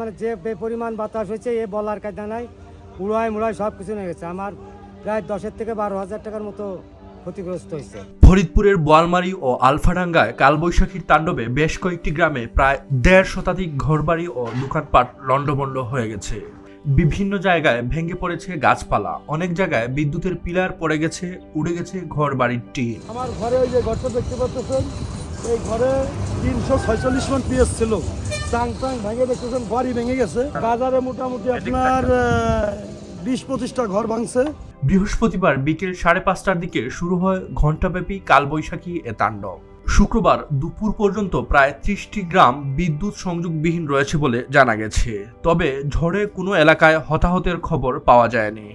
মানে যে পরিমাণ বাতাস হয়েছে এ বলার কায়দা নাই। উড়ায় মুড়ায় সব কিছু নিয়ে গেছে। আমার প্রায় দশের থেকে বারো হাজার টাকার মতো ক্ষতিগ্রস্ত হয়েছে। ফরিদপুরের বোয়ালমারি ও আলফাডাঙ্গায় কালবৈশাখীর তাণ্ডবে বেশ কয়েকটি গ্রামে প্রায় দেড় শতাধিক ঘরবাড়ি ও দোকানপাট লণ্ডভণ্ড হয়ে গেছে। বিভিন্ন জায়গায় ভেঙে পড়েছে গাছপালা। অনেক জায়গায় বিদ্যুতের পিলার পড়ে গেছে উড়ে গেছে ঘর বাড়ির টিন। আমার ঘরে ওই যে ঘরটা দেখতে পাচ্ছেন এই ঘরে তিনশো ছয়চল্লিশ মন পিএস ছিল। চাং চাং ভেঙে দেখতেছেন ঘরই ভেঙে গেছে। বাজারে মোটামুটি আপনার বিশ পঁচিশটা ঘর ভাঙছে। বৃহস্পতিবার বিকেল সাড়ে পাঁচটার দিকে শুরু হয় ঘণ্টাব্যাপী কালবৈশাখী এ তাণ্ডব। শুক্রবার দুপুর পর্যন্ত প্রায় ত্রিশটি গ্রাম বিদ্যুৎ সংযোগবিহীন রয়েছে বলে জানা গেছে। তবে ঝড়ে কোনো এলাকায় হতাহতের খবর পাওয়া যায়নি।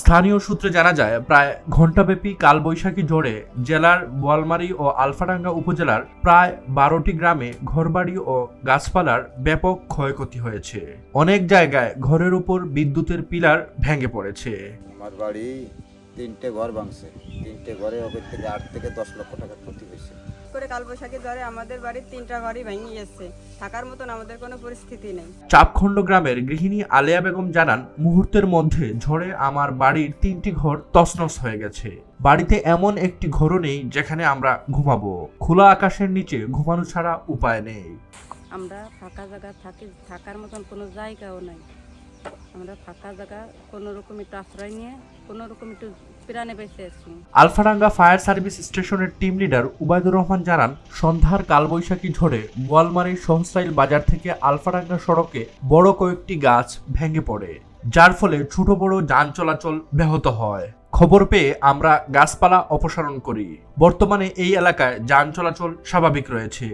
স্থানীয় সূত্রে জানা যায়, প্রায় ঘণ্টাব্যাপী কালবৈশাখী ঝড়ে জেলার বোয়ালমারী ও আলফাডাঙ্গা উপজেলার প্রায় বারোটি গ্রামে ঘরবাড়ি ও গাছপালার ব্যাপক ক্ষয়ক্ষতি হয়েছে। অনেক জায়গায় ঘরের উপর বিদ্যুতের পিলার ভেঙে পড়েছে। আমার বাড়ি তিনটে ঘর ভাঙছে। তিনটে ঘরে ওদের থেকে আট থেকে দশ লক্ষ টাকা ক্ষতি হয়েছে। করে কালবৈশাখী জ্বরে আমাদের বাড়ির তিনটা ঘরই ভেঙে গেছে। থাকার মতন আমাদের কোনো পরিস্থিতি নেই। চাপখণ্ড গ্রামের গৃহিণী আলেয়া বেগম জানান মুহূর্তের মধ্যে ঝড়ে আমার বাড়ির তিনটি ঘর তছনছ হয়ে গেছে। বাড়িতে এমন একটি ঘরও নেই যেখানে আমরা ঘুমাবো। খোলা আকাশের নিচে ঘুমানো ছাড়া উপায় নেই। আমরা ফাঁকা জায়গা থাকি থাকার মতন কোনো জায়গাও নাই। আমরা ফাঁকা জায়গা, কোনো রকম একটু আশ্রয় নিয়ে, কোনো রকম একটু বেঁচে আলফাডাঙ্গা ফায়ার সার্ভিস স্টেশনের টিম লিডার উবায়দুর রহমান জানান, সন্ধ্যার কালবৈশাখী ঝড়ে বোয়ালমারীর সহস্রাইল বাজার থেকে আলফাডাঙ্গা সড়কে বড় কয়েকটি গাছ ভেঙে পড়ে, যার ফলে ছোট বড় যান চলাচল ব্যাহত হয়। খবর পেয়ে আমরা গাছপালা অপসারণ করি। বর্তমানে এই এলাকায় যান চলাচল স্বাভাবিক রয়েছে।